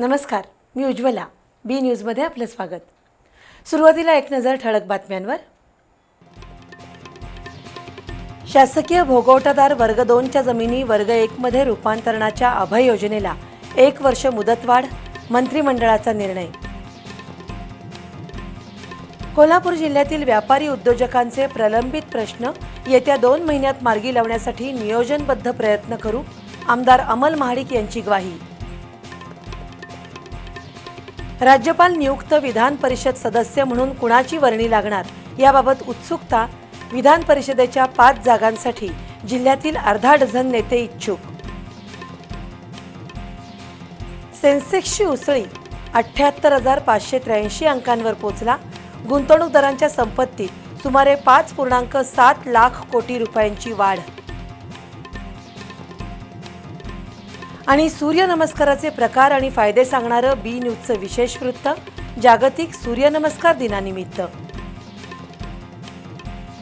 नमस्कार मी उज्ज्वला. बी न्यूजमध्ये आपलं स्वागत. सुरुवातीला एक नजर ठळक बातम्यांवर. शासकीय भोगवटादार वर्ग दोनच्या जमिनी वर्ग एकमध्ये रूपांतरणाच्या अभय योजनेला एक वर्ष मुदतवाढ मंत्रिमंडळाचा निर्णय. कोल्हापूर जिल्ह्यातील व्यापारी उद्योजकांचे प्रलंबित प्रश्न येत्या दोन महिन्यात मार्गी लावण्यासाठी नियोजनबद्ध प्रयत्न करू आमदार अमल महाडिक यांची ग्वाही. राज्यपाल नियुक्त विधान परिषद सदस्य म्हणून कुणाची वर्णी लागणार याबाबत उत्सुकता विधान परिषदेच्या पाच जागांसाठी जिल्ह्यातील अर्धा डझन नेते इच्छुक. सेन्सेक्सची उसळी अठ्ठ्याहत्तर हजार पाचशे त्र्याऐंशी अंकांवर पोचला. गुंतवणूकदारांच्या संपत्तीत सुमारे पाच पूर्णांक सात लाख कोटी रुपयांची वाढ. आणि सूर्यनमस्काराचे प्रकार आणि फायदे सांगणारं बी न्यूजचं विशेष वृत्त जागतिक सूर्यनमस्कार दिनानिमित्त.